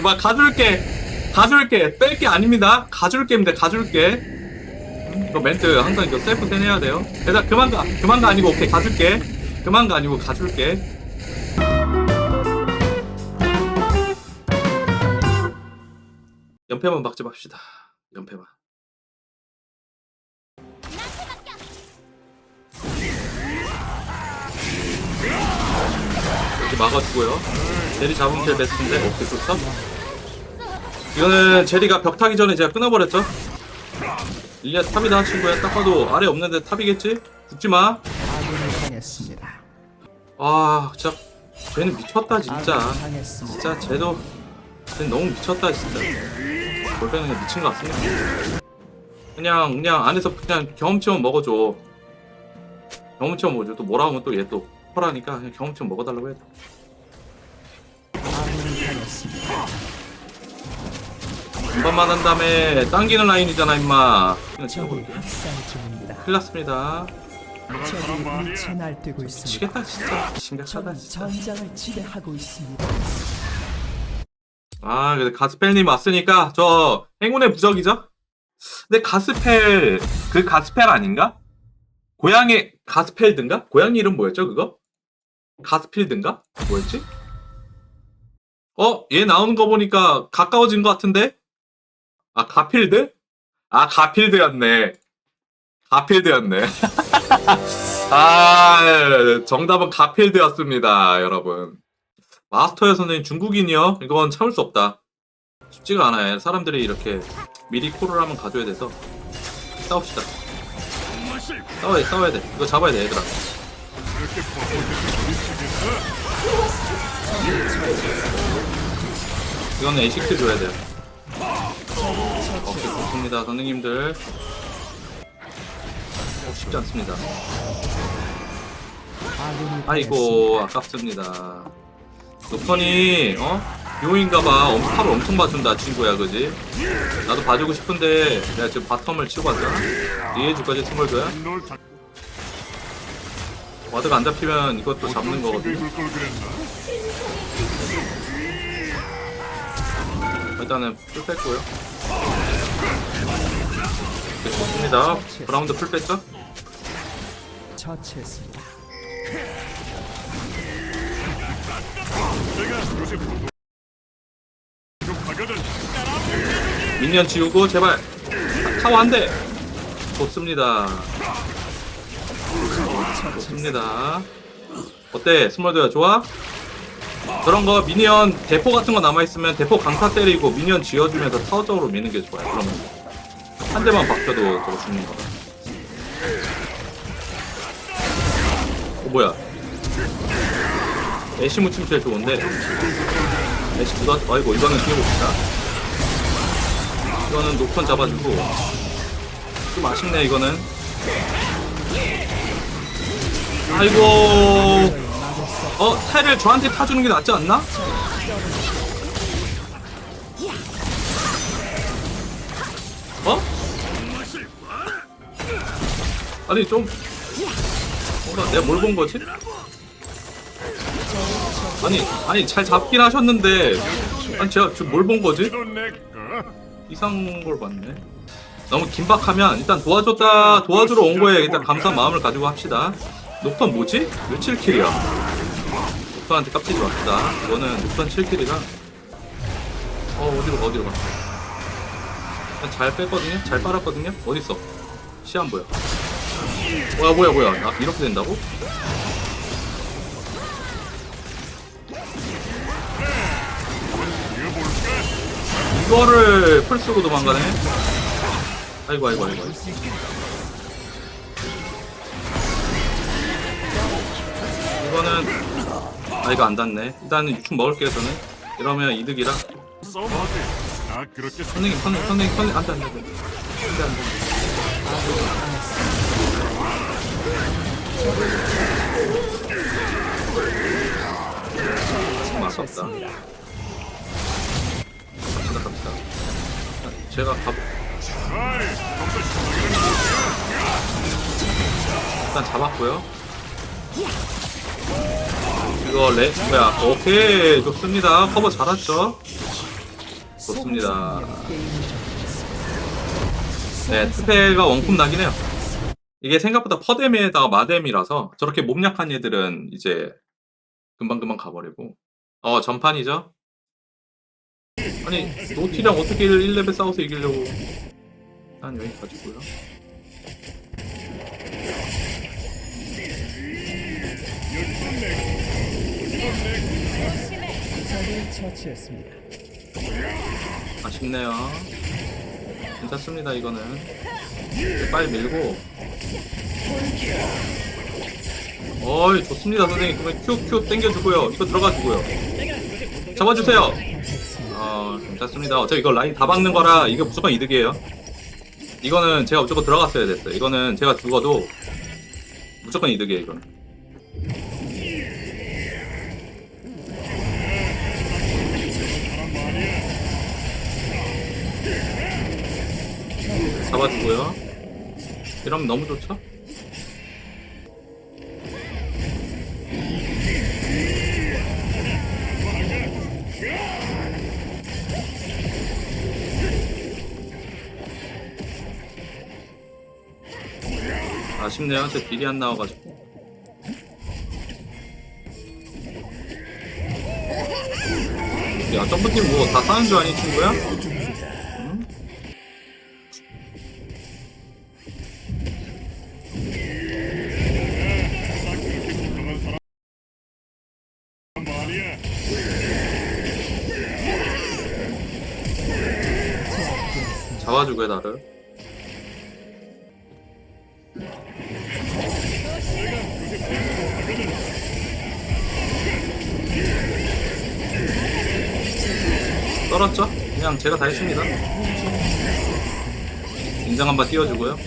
막 가줄게. 가줄게. 뺄 게 아닙니다. 가줄게입니다. 가줄게. 음, 이거 멘트 항상 이거 셀프 세내야 돼요. 대단 그만 가 그만 가 아니고 오케이 가줄게. 그만 가 아니고 가줄게. 연패만 막지 맙시다. 연패만 이렇게 막아주고요. 제리 잡으면 제일 베스트인데 오케이 좋다 이거는 제리가 벽 타기 전에 제가 끊어버렸죠? 일리아 탑이다 친구야. 딱 봐도 아래 없는데 탑이겠지? 아군이 당했습니다. 아 진짜. 쟤는 미쳤다 진짜. 진짜 쟤도 쟤 너무 미쳤다 진짜. 골뱅이 그냥 미친 것 같습니다. 그냥 그냥 안에서 그냥 경험치만 먹어줘. 경험치만 먹어줘. 또 뭐라 하면 또 얘 또 펄하니까 그냥 경험치만 먹어달라고 해야 돼. 반반만 한 다음에 당기는 라인이잖아 임마 그냥 중입니다. 큰일 났습니다 적이 미쳐 날뛰고 있습니다. 미치겠다 진짜 심각하다 진짜 전장을 지배하고 있습니다. 아 근데 가스펠님 왔으니까 저 행운의 부적이죠? 근데 가스펠 그 가스펠 아닌가? 고양이 가스펠든가? 고양이 이름 뭐였죠 그거? 가스필든가? 뭐였지? 어? 얘 나오는 거 보니까 가까워진 것 같은데? 아 가필드? 아 가필드였네 가필드였네 아 정답은 가필드였습니다 여러분 마스터야 선생님 중국인이요? 이건 참을 수 없다. 쉽지가 않아요. 사람들이 이렇게 미리 콜을 하면 가져야 돼서 싸웁시다. 싸워야 돼, 싸워야 돼. 이거 잡아야 돼, 얘들아. 이거는 에식트 줘야 돼요. 오케이, 좋습니다, 선생님들. 어, 쉽지 않습니다. 아이고, 아깝습니다. 노턴이 어? 용인가봐 엄, 탑을 엄청 봐준다 친구야 그지? 나도 봐주고 싶은데 내가 지금 바텀을 치고 왔잖아 이해해줄 거지 스몰도야? 와드가 안 잡히면 이것도 잡는 거거든 일단은 풀 뺐고요. 네, 좋습니다. 브라운드 풀 뺐죠? 처치했습니다. 민년 지우고 제발! 타워 한 대! 좋습니다. 좋습니다. 어때? 스몰드야 좋아? 그런 거 미니언 대포 같은 거 남아있으면 대포 강타 때리고 미니언 지어주면서 타워 쪽으로 미는 게 좋아요. 그러면 한 대만 박혀도 저거 죽는 거다. 어 뭐야? 애쉬 무침 제일 좋은데. 애쉬 부다 아이고 이거는 뛰어봅시다. 이거는 녹턴 잡아주고. 좀 아쉽네 이거는. 아이고 어 테를 저한테 타주는 게 낫지 않나? 어? 아니 좀 뭔가 내가 뭘 본 거지? 아니 아니 잘 잡긴 하셨는데 아니 제가 지금 뭘 본 거지? 이상한 걸 봤네. 너무 긴박하면 일단 도와줬다 도와주러 온 거에 일단 감사한 마음을 가지고 합시다. 녹턴 뭐지? 왜 7킬이야? 녹턴한테 깝치지 맙시다. 이거는 녹턴 7킬이라. 어 어디로 가 어디로 가? 잘 뺐거든요. 잘 빨았거든요. 어디 있어? 시 안 보여. 뭐야 뭐야 뭐야? 아, 이렇게 된다고? 이거를 풀 쓰고 도망가네. 아이고 아이고. 아이고. 이거는 아 이거 안 닿네. 일단은 유충 먹을게요 저는. 이러면 이득이라. 아 그렇게 선생님 선생님 선생님 선생님 안돼 안돼 안돼 안돼 안돼. 좀 아깝다. 갑시다 갑시다. 아, 제가 가 일단 잡았고요. 이거 레 뭐야? 오케이 좋습니다. 커버 잘했죠. 좋습니다. 네, 투패가 원콤 나긴 해요. 이게 생각보다 퍼뎀에다가 마뎀이라서 저렇게 몸 약한 애들은 이제 금방금방 가버리고. 어, 전판이죠? 아니, 노티랑 어떻게 1레벨 싸워서 이기려고. 난 여기까지고요. 적을 처치했습니다. 아쉽네요. 괜찮습니다, 이거는. 빨리 밀고. 어이, 좋습니다, 선생님. 그러면 큐, 큐 땡겨주고요. 이거 들어가주고요. 잡아주세요. 어, 괜찮습니다. 어차피 이거 라인 다 박는 거라 이거 무조건 이득이에요. 이거는 제가 무조건 들어갔어야 됐어요. 이거는 제가 죽어도 무조건 이득이에요, 이거는. 잡아주고요. 이러면 너무 좋죠? 아쉽네요. 제 딜이 안 나와가지고. 야, 점프팀 뭐 다 사는 줄 아니, 친구야? 잡아주고요, 나를. 떨었죠? 그냥 제가 다 했습니다. 인장 한번 띄워주고요.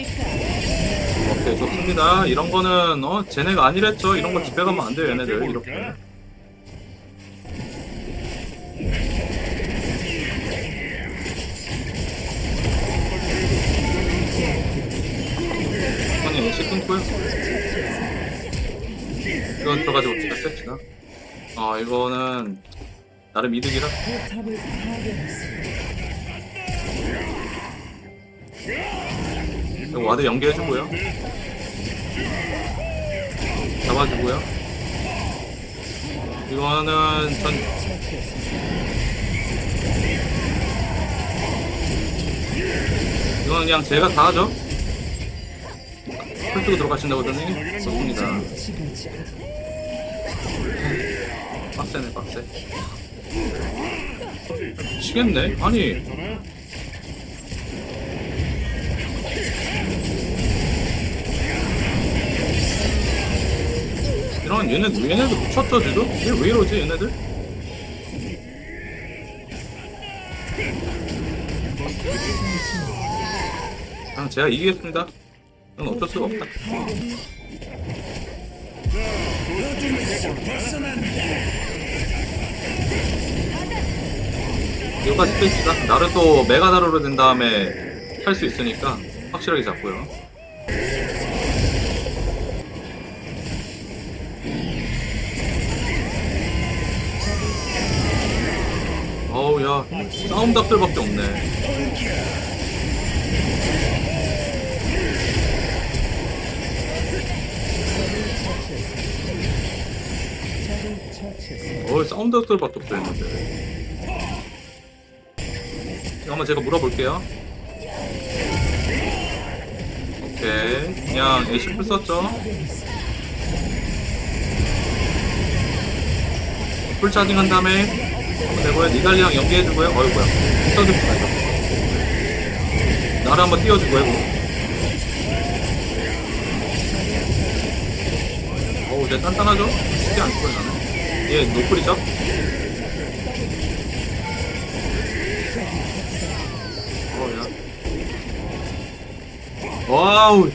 오케이, 좋습니다. 이런 거는, 어, 쟤네가 아니랬죠? 이런 거 집에 가면 안 돼요, 얘네들. 이렇게. 형님, 일시 끊고요. 이거 들어가지고 진짜 셉시다. 어, 이거는, 나름 이득이라. 포탑을 파괴했습니다. 와드 연계해주고요. 잡아주고요. 이거는 전 이거는 그냥 제가 다 하죠. 풀 뜨고 들어가신다고 하더니 좋습니다. 빡세네 빡세. 미치겠네. 아니 이런 얘네들 얘네들 미쳤죠 지금? 얘왜 이러지 얘네들? 그냥 제가 이기겠습니다. 이건 어쩔 수가 없다. 여기까지 스페이스다. 나르도 메가나루로 된 다음에 할수 있으니까 확실하게 잡고요. 어우 야 싸움 답들밖에 없네. 적을 처치했습니다. 어이 싸움 답들밖에 없어 했는데. 한번 제가 물어볼게요. 오케이 그냥 애쉬풀 썼죠. 풀 차징 한 다음에 내고요. 니달리랑 연계해주고요. 어이 뭐야. 써줍시다 이거. 나를 한번 띄워주고요. 어우 이제 단단하죠? 안 죽어요 나는. 얘 노플이죠? 어야. 와우.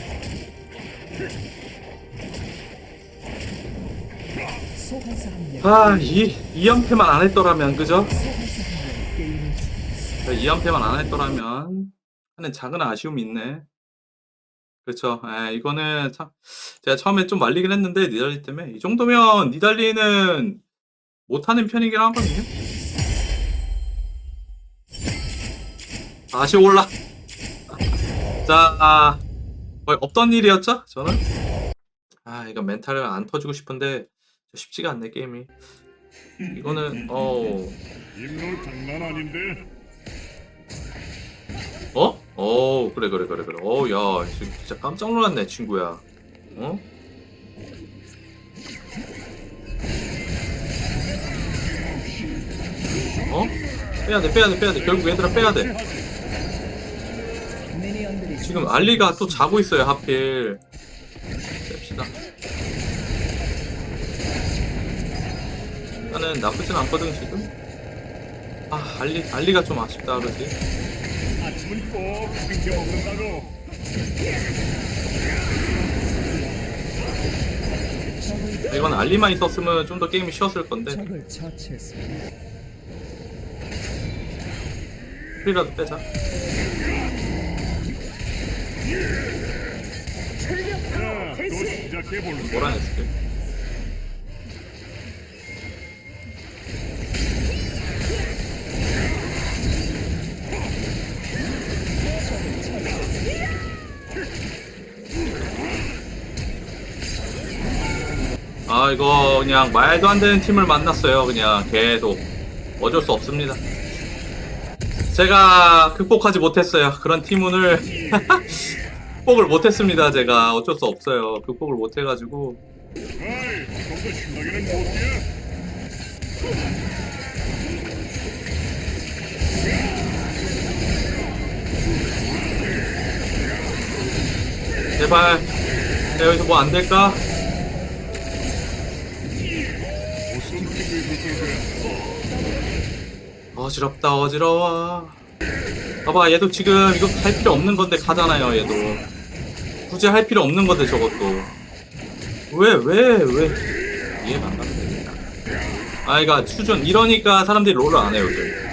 아, 이, 이 연패만 안 했더라면, 그죠? 소환사 한명 게임을 이 연패만 안 했더라면 하는 작은 아쉬움이 있네. 그렇죠. 에, 이거는 참 제가 처음에 좀 말리긴 했는데 니달리 때문에 이 정도면 니달리는 못하는 편이긴 하거든요. 다시 올라. 자, 아, 거의 없던 일이었죠? 저는. 아, 이거 멘탈을 안 터주고 싶은데 쉽지가 않네 게임이. 이거는 어, 인물 장난 아닌데. 어? 어, 그래 그래 그래 그래. 어, 야, 지금 진짜 깜짝 놀랐네 친구야. 어? 어? 빼야 돼, 빼야 돼, 빼야 돼. 결국 얘들아 빼야 돼. 미니언들이 지금 알리가 또 자고 있어요 하필 뺍시다 나는 나쁘진 않거든 지금 아 알리 알리가 좀 아쉽다 그러지 아침은 꼭 챙겨 먹는다고. 이건 알리만 있었으면 좀 더 게임이 쉬웠을 건데. 풀이라도 빼자 시작해 볼까. 몰아냈을게 아 이거 그냥 말도 안 되는 팀을 만났어요. 그냥 계속 어쩔 수 없습니다. 제가 극복하지 못했어요. 그런 팀운을 극복을 못했습니다. 제가 어쩔 수 없어요. 극복을 못해가지고. 제발 야, 여기서 뭐 안 될까? 어지럽다 어지러워. 봐봐 얘도 지금 이거 할 필요 없는 건데 가잖아요 얘도. 굳이 할 필요 없는 건데 저것도. 왜 왜 왜? 이해가 안 갑니다. 아 이가 수준. 이러니까 사람들이 롤을 안 해요 요즘.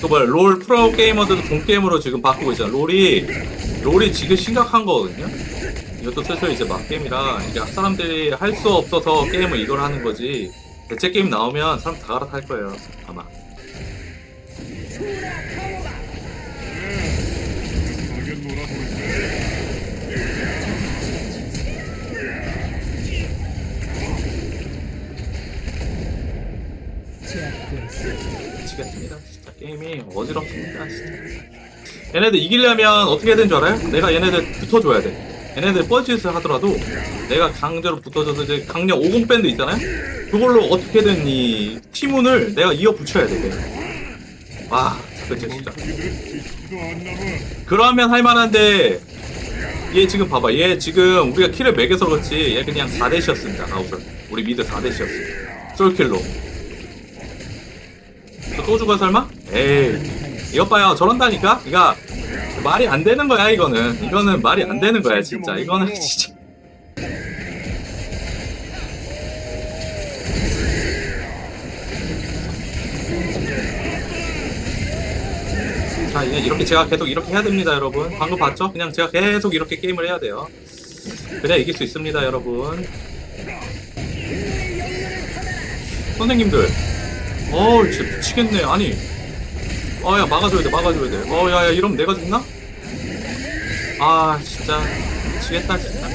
그뭐롤 프로 게이머들도 돈 게임으로 지금 바꾸고 있잖아. 롤이 롤이 지금 심각한 거거든요? 이것도 슬슬 이제 막 게임이라 이게 사람들이 할 수 없어서 게임을 이걸 하는 거지. 대체 게임 나오면 사람 다 갈아탈 거예요 아마 미치겠습니다. 진짜 게임이 어지럽습니다. 진짜. 얘네들 이기려면 어떻게 해야 되는 줄 알아요? 내가 얘네들 붙어줘야 돼. 얘네들 뻘짓을 하더라도 내가 강제로 붙어줘서 이제 강력 50 밴드 있잖아요? 그걸로 어떻게든 이 팀운을 내가 이어 붙여야 돼. 그냥. 와, 그치 진짜. 그러면 할만한데 얘 지금 봐봐 얘 지금 우리가 킬을 매겨서 그렇지 얘 그냥 4대시였습니다 아웃을 우리 미드 4대시였어 솔킬로 또 죽어 설마? 에이 이것 봐요. 저런다니까? 그니까 말이 안 되는 거야 이거는. 이거는 말이 안 되는 거야 진짜. 이거는 진짜. 자 이제 이렇게 제가 계속 이렇게 해야 됩니다 여러분. 방금 봤죠? 그냥 제가 계속 이렇게 게임을 해야 돼요. 그래야 이길 수 있습니다 여러분. 선생님들 어우 진짜 미치겠네. 아니. 어야 막아줘야 돼 막아줘야 돼. 어야야 이러면 내가 죽나? 아 진짜. 미치겠다 진짜.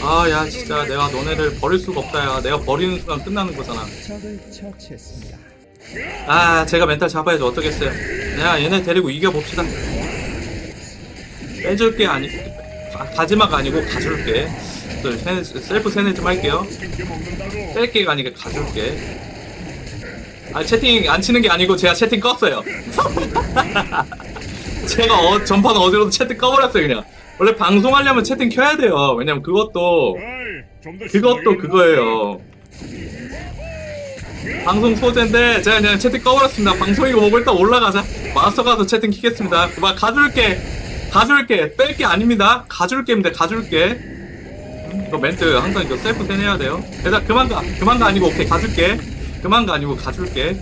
아 야 진짜 내가 너네를 버릴 수가 없다 야. 내가 버리는 순간 끝나는 거잖아. 아 제가 멘탈 잡아야지. 어쩌겠어요? 야 얘네 데리고 이겨봅시다. 빼줄 게 아니 가, 가지마가 아니고 가줄 게 또 세네, 셀프 세네 좀 할게요. 뺄게가 아니라 가줄게 아 채팅 안 치는 게 아니고 제가 채팅 껐어요 제가 어, 전판 어디로도 채팅 꺼버렸어요 그냥 원래 방송하려면 채팅 켜야 돼요 왜냐면 그것도 그것도 그거예요. 방송 소재인데 제가 그냥 채팅 꺼버렸습니다. 방송이고 뭐고 일단 올라가자. 마스터 가서 채팅 키겠습니다. 막 가줄게. 가줄게. 뺄 게 아닙니다. 가줄게입니다. 가줄게. 이거 멘트 항상 이거 셀프 세내야 돼요. 일단 그만 가. 그만 가 아니고 오케이 가줄게. 그만 가 아니고 가줄게.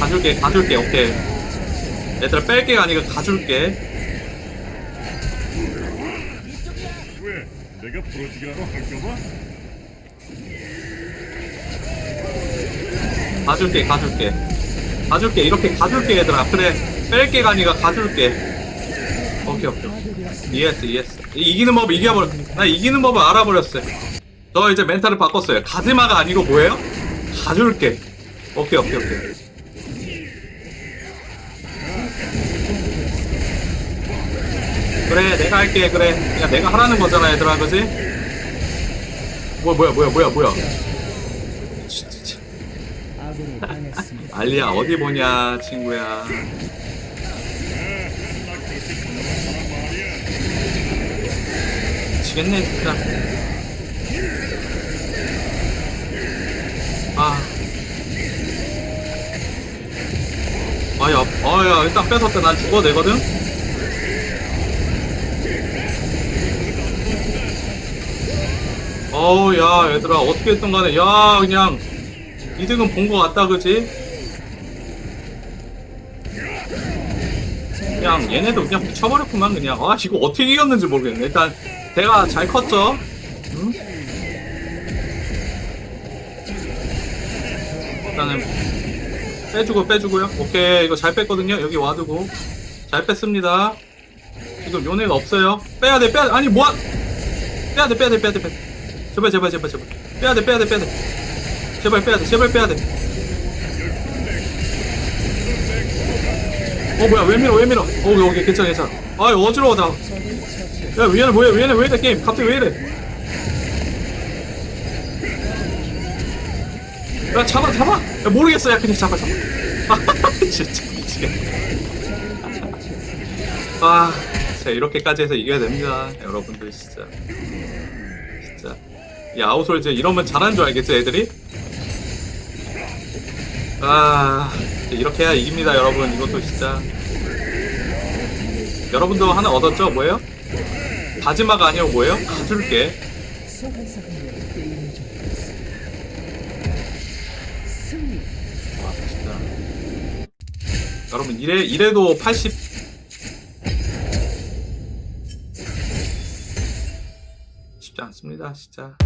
가줄게 가줄게 오케이 얘들아 뺄게가 아니라 가줄게 왜? 내가 부러지기라도 할까봐? 가줄게 가줄게 가줄게. 이렇게 가줄게 얘들아. 그래. 뺄게가 아니라 가줄게. 오케이 오케이. 이해했어 이해했어. 이- 이기는 법 이겨버렸 나 이기는 법을 알아버렸어요 저 이제 멘탈을 바꿨어요. 가지마가 아니고 뭐예요? 가줄게. 오케이 오케이 오케이. 그래 내가 할게. 그래. 야 내가 하라는 거잖아 얘들아. 그지? 뭐야 뭐야 뭐야 뭐야 진짜 아군이 당했습니다. 알리야 어디 보냐 친구야? 미치겠네 진짜. 아. 아야 아야 일단 뺏었다. 난 죽어내거든? 어우 야 얘들아 어떻게 했던 간에. 야 그냥 이득은 본 거 같다 그지? 그냥 얘네도 그냥 붙여버렸구만 그냥. 아 이거 어떻게 이겼는지 모르겠네. 일단 대가 잘 컸죠? 응? 일단은 빼주고 빼주고요. 오케이 이거 잘 뺐거든요. 여기 와두고. 잘 뺐습니다. 지금 요네가 없어요. 빼야돼 빼야돼. 아니 뭐야! 빼야돼 빼야돼 빼야돼 빼야돼. 제발 제발 제발 제발. 빼야돼 빼야돼 빼야돼. 제발 빼야돼 제발 빼야돼 어 뭐야 왜 밀어 왜 밀어? 어 오케이 괜찮아 괜찮아. 아 어지러워 나야 위에는 뭐야 위에는 왜 이래 게임? 갑자기 왜 이래? 야 잡아 잡아! 야 모르겠어 야 그냥 잡아 잡아. 아 진짜 미치겠네. 아 진짜 이렇게까지 해서 이겨야 됩니다 여러분들 진짜. 진짜. 이 아웃솔즈 이러면 잘하는 줄 알겠죠 애들이? 아 이렇게 해야 이깁니다 여러분 이것도 진짜 여러분도 하나 얻었죠 뭐예요? 다지마가 아니고 뭐예요? 가줄게. 와 진짜 여러분 이래 이래도 80 쉽지 않습니다 진짜